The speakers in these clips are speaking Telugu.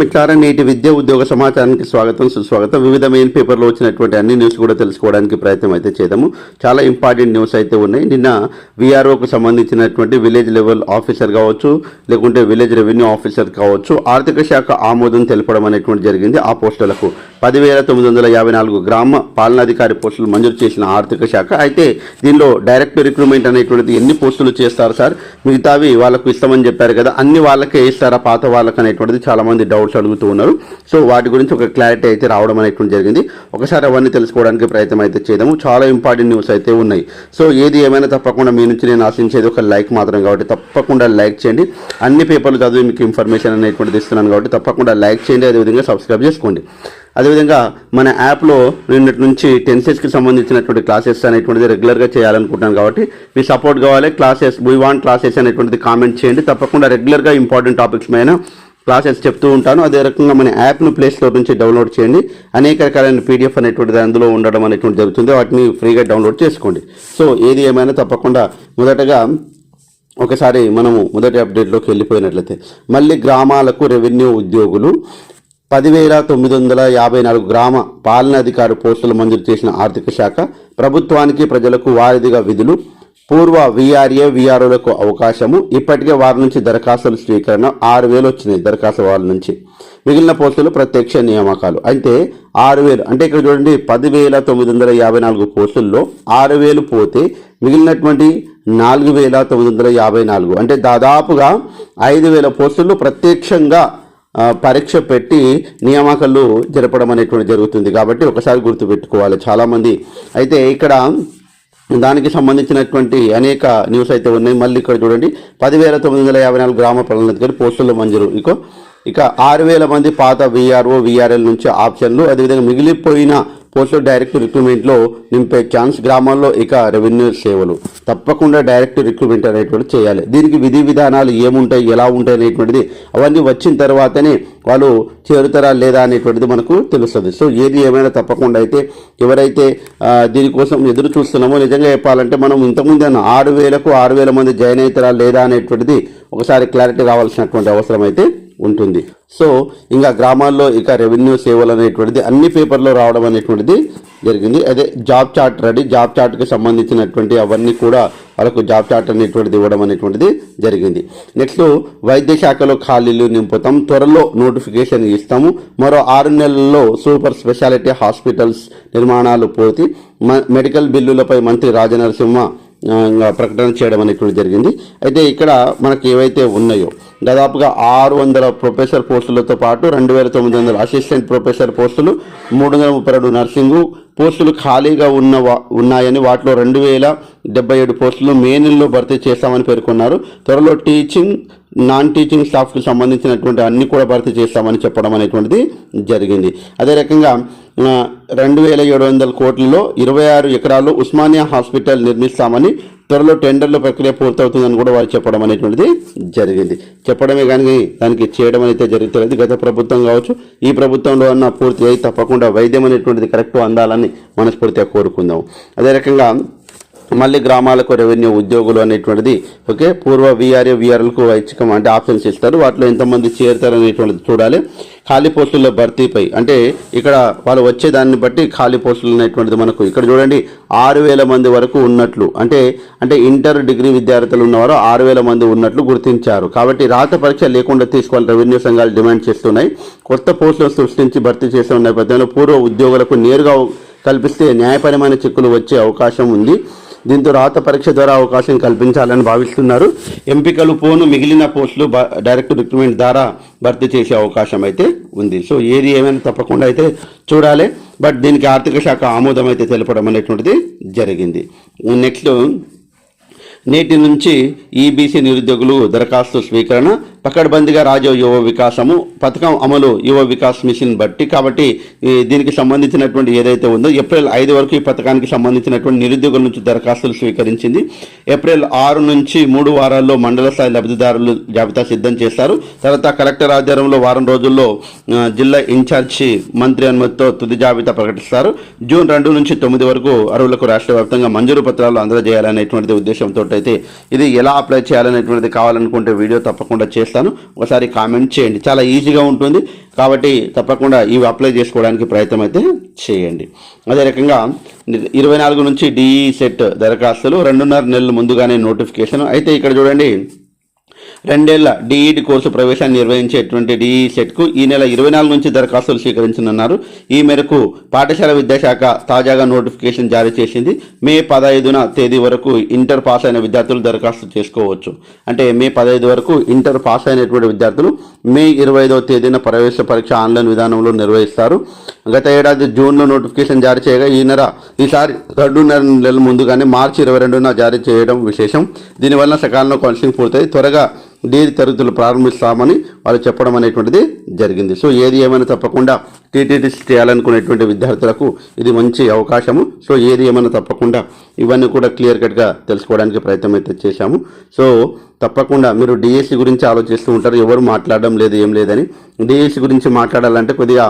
మిత్రులారా నేటి విద్య ఉద్యోగ సమాచారానికి స్వాగతం సుస్వాగతం. వివిధ మెయిన్ పేపర్లో వచ్చినటువంటి అన్ని న్యూస్ కూడా తెలుసుకోవడానికి ప్రయత్నం అయితే చేద్దాము. చాలా ఇంపార్టెంట్ న్యూస్ అయితే ఉన్నాయి. నిన్న విఆర్ఓకు సంబంధించినటువంటి విలేజ్ లెవెల్ ఆఫీసర్ కావచ్చు లేకుంటే విలేజ్ రెవెన్యూ ఆఫీసర్ కావచ్చు ఆర్థిక శాఖ ఆమోదం తెలపడం అనేటువంటి జరిగింది. ఆ పోస్టులకు పదివేల తొమ్మిది వందల యాభై నాలుగు గ్రామ పాలనాధికారి పోస్టులు మంజూరు చేసిన ఆర్థిక శాఖ. అయితే దీనిలో డైరెక్ట్ రిక్రూట్మెంట్ అనేటువంటిది ఎన్ని పోస్టులు చేస్తారు సార్? మిగతావి వాళ్ళకు ఇస్తామని చెప్పారు కదా అన్ని వాళ్ళకే ఇస్తారా? పాత వాళ్ళకి అనేటువంటిది చాలా మంది డౌట్స్ అడుగుతూ ఉన్నారు. సో వాటి గురించి ఒక క్లారిటీ అయితే రావడం అనేటువంటి జరిగింది. ఒకసారి అవన్నీ తెలుసుకోవడానికి ప్రయత్నం అయితే చేద్దాము. చాలా ఇంపార్టెంట్ న్యూస్ అయితే ఉన్నాయి. సో ఏది ఏమైనా తప్పకుండా మీ నుంచి నేను ఆశించేది ఒక లైక్ మాత్రం కాబట్టి తప్పకుండా లైక్ చేయండి. అన్ని పేపర్లు చదివి మీకు ఇన్ఫర్మేషన్ అనేటువంటిది ఇస్తున్నాను కాబట్టి తప్పకుండా లైక్ చేయండి. అదేవిధంగా సబ్స్క్రైబ్ చేసుకోండి. అదేవిధంగా మన యాప్లో నిన్నటి నుంచి టెన్సెస్కి సంబంధించినటువంటి క్లాసెస్ అనేటువంటిది రెగ్యులర్గా చేయాలనుకుంటున్నాను కాబట్టి మీ సపోర్ట్ కావాలి. క్లాసెస్ వీ వాంట్ క్లాసెస్ అనేటువంటిది కామెంట్ చేయండి. తప్పకుండా రెగ్యులర్గా ఇంపార్టెంట్ టాపిక్స్ పైన క్లాసెస్ చెప్తూ ఉంటాను. అదే రకంగా మన యాప్ను ప్లే నుంచి డౌన్లోడ్ చేయండి. అనేక రకాలైన పీడిఎఫ్ అనేటువంటిది అందులో ఉండడం అనేటువంటి జరుగుతుంది. వాటిని ఫ్రీగా డౌన్లోడ్ చేసుకోండి. సో ఏది ఏమైనా తప్పకుండా మొదటగా ఒకసారి మనము మొదటి అప్డేట్లోకి వెళ్ళిపోయినట్లయితే మళ్ళీ గ్రామాలకు రెవెన్యూ ఉద్యోగులు పదివేల తొమ్మిది వందల యాభై నాలుగు గ్రామ పాలనాధికారి పోస్టులు మంజూరు చేసిన ఆర్థిక శాఖ ప్రభుత్వానికి ప్రజలకు వారిదిగా విధులు పూర్వ విఆర్ఏ విఆర్ఓలకు అవకాశము. ఇప్పటికే వారి నుంచి దరఖాస్తుల స్వీకరణ ఆరు వేలు వచ్చినాయి దరఖాస్తు వాళ్ళ నుంచి. మిగిలిన పోస్టులు ప్రత్యక్ష నియామకాలు. అయితే ఆరు వేలు అంటే ఇక్కడ చూడండి పదివేల తొమ్మిది వందల యాభై నాలుగు పోస్టుల్లో ఆరు వేలు పోతే మిగిలినటువంటి నాలుగు వేల తొమ్మిది వందల యాభై నాలుగు అంటే దాదాపుగా ఐదు వేల పోస్టులు ప్రత్యక్షంగా పరీక్ష పెట్టి నియామకాలు జరపడం అనేటువంటి జరుగుతుంది. కాబట్టి ఒకసారి గుర్తుపెట్టుకోవాలి చాలామంది. అయితే ఇక్కడ దానికి సంబంధించినటువంటి అనేక న్యూస్ అయితే ఉన్నాయి. మళ్ళీ ఇక్కడ చూడండి. పదివేల తొమ్మిది వందల యాభై నాలుగు గ్రామ పాలనాధికారి పోస్టులు మంజూరు. ఇక ఇక ఆరు వేల మంది పాత విఆర్ఓ విఆర్ఎల్ నుంచి ఆప్షన్లు. అదేవిధంగా మిగిలిపోయిన పోస్టులు డైరెక్ట్ రిక్రూట్మెంట్లో నింపే ఛాన్స్ గ్రామాల్లో ఇక రెవెన్యూ సేవలు. తప్పకుండా డైరెక్ట్ రిక్రూట్మెంట్ అనేటువంటి చేయాలి. దీనికి విధి విధానాలు ఏముంటాయి ఎలా ఉంటాయి అనేటువంటిది అవన్నీ వచ్చిన తర్వాతనే వాళ్ళు చేరుతారా లేదా అనేటువంటిది మనకు తెలుస్తుంది. సో ఏది ఏమైనా తప్పకుండా అయితే ఎవరైతే దీనికోసం ఎదురు చూస్తున్నామో నిజంగా చెప్పాలంటే మనం ఇంతకుముందు ఆరు వేలకు ఆరు వేల మంది జాయిన్ అవుతారా లేదా అనేటువంటిది ఒకసారి క్లారిటీ రావాల్సినటువంటి అవసరం అయితే ఉంటుంది. సో ఇంకా గ్రామాల్లో ఇక రెవెన్యూ సేవలు అనేటువంటిది అన్ని పేపర్లో రావడం అనేటువంటిది జరిగింది. అదే జాబ్ చార్ట్ రెడీ జాబ్ చార్ట్కి సంబంధించినటువంటి అవన్నీ కూడా వాళ్ళకు జాబ్ చార్ట్ అనేటువంటిది ఇవ్వడం అనేటువంటిది జరిగింది. నెక్స్ట్ వైద్య శాఖలో ఖాళీలు నింపుతాం. త్వరలో నోటిఫికేషన్ ఇస్తాము. మరో ఆరు నెలల్లో సూపర్ స్పెషాలిటీ హాస్పిటల్స్ నిర్మాణాలు పూర్తి మ- మెడికల్ బిల్లులపై మంత్రి రాజనరసింహ ఇంకా ప్రకటన చేయడం అనేటువంటి జరిగింది. అయితే ఇక్కడ మనకి ఏవైతే ఉన్నాయో దాదాపుగా ఆరు వందల ప్రొఫెసర్ పోస్టులతో పాటు రెండు వేల తొమ్మిది వందల అసిస్టెంట్ ప్రొఫెసర్ పోస్టులు మూడు వందల ముప్పై రెండు నర్సింగు పోస్టులు ఖాళీగా ఉన్న ఉన్నాయని వాటిలో రెండు వేల డెబ్బై ఏడు పోస్టులు మే నెలలో భర్తీ చేస్తామని పేర్కొన్నారు. త్వరలో టీచింగ్ నాన్ టీచింగ్ స్టాఫ్కి సంబంధించినటువంటి అన్ని కూడా భర్తీ చేస్తామని చెప్పడం అనేటువంటిది జరిగింది. అదే రకంగా రెండు వేల ఏడు వందల కోట్లలో ఇరవై ఆరు ఎకరాలు ఉస్మానియా హాస్పిటల్ నిర్మిస్తామని త్వరలో టెండర్ల ప్రక్రియ పూర్తవుతుందని కూడా వారు చెప్పడం అనేటువంటిది జరిగింది. చెప్పడమే కానీ దానికి చేయడం అయితే జరుగుతుంది గత ప్రభుత్వం కావచ్చు ఈ ప్రభుత్వంలో అన్న పూర్తి అయి తప్పకుండా వైద్యం అనేటువంటిది కరెక్ట్ అందాలని మనస్ఫూర్తిగా కోరుకుందాం. అదే రకంగా మళ్ళీ గ్రామాలకు రెవెన్యూ ఉద్యోగులు అనేటువంటిది ఓకే పూర్వ విఆర్ఏ విఆర్ఎల్కు ఐచ్ఛికం అంటే ఆప్షన్స్ ఇస్తారు. వాటిలో ఎంతమంది చేరుతారు అనేటువంటిది చూడాలి. ఖాళీ పోస్టుల భర్తీపై. అంటే ఇక్కడ వాళ్ళు వచ్చే దాన్ని బట్టి ఖాళీ పోస్టులు అనేటువంటిది మనకు ఇక్కడ చూడండి ఆరు వేల మంది వరకు ఉన్నట్లు. అంటే అంటే ఇంటర్ డిగ్రీ విద్యార్థులు ఉన్నవారు ఆరు వేల మంది ఉన్నట్లు గుర్తించారు. కాబట్టి రాత పరీక్ష లేకుండా తీసుకోవాలి రెవెన్యూ సంఘాలు డిమాండ్ చేస్తున్నాయి. కొత్త పోస్టులను సృష్టించి భర్తీ చేస్తున్న నేపథ్యంలో పూర్వ ఉద్యోగులకు నేరుగా కల్పిస్తే న్యాయపరమైన చిక్కులు వచ్చే అవకాశం ఉంది. దీంతో రాత పరీక్ష ద్వారా అవకాశం కల్పించాలని భావిస్తున్నారు. ఎంపికలు పోను మిగిలిన పోస్టులు బ- డైరెక్ట్ రిక్రూట్మెంట్ ద్వారా భర్తీ చేసే అవకాశం అయితే ఉంది. సో ఏది ఏమైనా తప్పకుండా అయితే చూడాలి. బట్ దీనికి ఆర్థిక శాఖ ఆమోదం అయితే తెలపడం అనేటువంటిది జరిగింది. నెక్స్ట్ నేటి నుంచి ఈబీసీ నిరుద్యోగులు దరఖాస్తు స్వీకరణ పకడ్బందీగా రాజీవ్ యువ వికాసము పథకం అమలు యువ వికాస్ మిషన్ బట్టి కాబట్టి దీనికి సంబంధించినటువంటి ఏదైతే ఉందో ఏప్రిల్ ఐదు వరకు ఈ పథకానికి సంబంధించినటువంటి నిరుద్యోగుల నుంచి దరఖాస్తులు స్వీకరించింది. ఏప్రిల్ ఆరు నుంచి మూడు వారాల్లో మండల స్థాయి లబ్ధిదారులు జాబితా సిద్ధం చేస్తారు తర్వాత కలెక్టర్ ఆధ్వర్యంలో వారం రోజుల్లో జిల్లా ఇన్ఛార్జి మంత్రి అనుమతితో తుది జాబితా ప్రకటిస్తారు. జూన్ రెండు నుంచి తొమ్మిది వరకు అరువులకు రాష్ట్ర వ్యాప్తంగా మంజూరు పత్రాలు అందజేయాలనేటువంటిది ఉద్దేశంతో అయితే ఇది ఎలా అప్లై చేయాలనేటువంటిది కావాలనుకుంటే వీడియో తప్పకుండా చేస్తారు చేస్తాను. ఒకసారి కామెంట్ చేయండి. చాలా ఈజీగా ఉంటుంది. కాబట్టి తప్పకుండా ఇవి అప్లై చేసుకోవడానికి ప్రయత్నం అయితే చేయండి. అదే రకంగా ఇరవై నాలుగు నుంచి డిఈ సెట్ దరఖాస్తులు రెండున్నర నెలలు ముందుగానే నోటిఫికేషన్. అయితే ఇక్కడ చూడండి. రెండేళ్ళ డిఈడి కోర్సు ప్రవేశాన్ని నిర్వహించేటువంటి డిఈ సెట్కు ఈ నెల ఇరవై నాలుగు నుంచి దరఖాస్తులు స్వీకరించనున్నారు. ఈ మేరకు పాఠశాల విద్యాశాఖ తాజాగా నోటిఫికేషన్ జారీ చేసింది. మే పదహైదున తేదీ వరకు ఇంటర్ పాస్ అయిన విద్యార్థులు దరఖాస్తు చేసుకోవచ్చు. అంటే మే పదహైదు వరకు ఇంటర్ పాస్ అయినటువంటి విద్యార్థులు మే ఇరవై ఐదవ తేదీన ప్రవేశ పరీక్ష ఆన్లైన్ విధానంలో నిర్వహిస్తారు. గత ఏడాది జూన్లో నోటిఫికేషన్ జారీ చేయగా ఈ నెల ఈసారి రెండున్నర నెలల ముందుగానే మార్చి ఇరవై రెండున జారీ చేయడం విశేషం. దీనివల్ల సకాలంలో కౌన్సిలింగ్ పూర్తయి త్వరగా డీ తరగతులు ప్రారంభిస్తామని వాళ్ళు చెప్పడం అనేటువంటిది జరిగింది. సో ఏది ఏమైనా తప్పకుండా టీటీడీ చేయాలనుకునేటువంటి విద్యార్థులకు ఇది మంచి అవకాశము. సో ఏది ఏమైనా తప్పకుండా ఇవన్నీ కూడా క్లియర్ కట్గా తెలుసుకోవడానికి ప్రయత్నం అయితే చేశాము. సో తప్పకుండా మీరు డిఎస్సి గురించి ఆలోచిస్తూ ఉంటారు. ఎవరు మాట్లాడడం లేదు ఏం లేదని. డిఎస్సి గురించి మాట్లాడాలంటే కొద్దిగా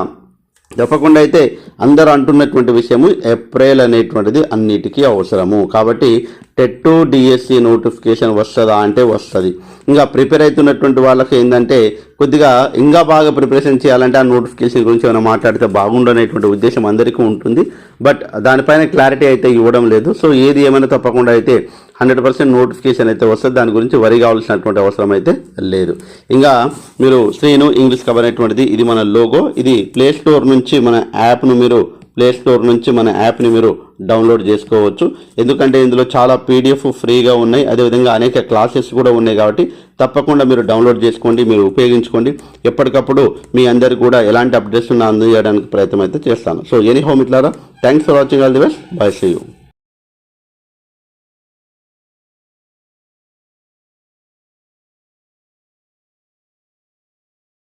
తప్పకుండా అయితే అందరూ అంటున్నటువంటి విషయము ఏప్రిల్ అనేటువంటిది అన్నిటికీ అవసరము. కాబట్టి టెట్ డిఎస్సి నోటిఫికేషన్ వస్తుందా అంటే వస్తుంది. ఇంకా ప్రిపేర్ అవుతున్నటువంటి వాళ్ళకి ఏంటంటే కొద్దిగా ఇంకా బాగా ప్రిపరేషన్ చేయాలంటే ఆ నోటిఫికేషన్ గురించి ఏమైనా మాట్లాడితే బాగుండనేటువంటి ఉద్దేశం అందరికీ ఉంటుంది. బట్ దానిపైన క్లారిటీ అయితే ఇవ్వడం లేదు. సో ఏది ఏమైనా తప్పకుండా అయితే హండ్రెడ్ పర్సెంట్ నోటిఫికేషన్ అయితే వస్తుంది. దాని గురించి వరి కావాల్సినటువంటి అవసరం అయితే లేదు. ఇంకా మీరు శ్రీను ఇంగ్లీష్ కవర్ అనేటువంటిది ఇది మన లోగో. ఇది ప్లే స్టోర్ నుంచి మన యాప్ను మీరు ప్లే స్టోర్ నుంచి మన యాప్ని మీరు డౌన్లోడ్ చేసుకోవచ్చు. ఎందుకంటే ఇందులో చాలా పీడిఎఫ్ ఫ్రీగా ఉన్నాయి. అదేవిధంగా అనేక క్లాసెస్ కూడా ఉన్నాయి కాబట్టి తప్పకుండా మీరు డౌన్లోడ్ చేసుకోండి మీరు ఉపయోగించుకోండి. ఎప్పటికప్పుడు మీ అందరికీ కూడా ఎలాంటి అప్డేట్స్ ఉన్నా అందజేయడానికి ప్రయత్నం అయితే చేస్తాను. So any home ఇట్లారా thanks for watching all the best bye see you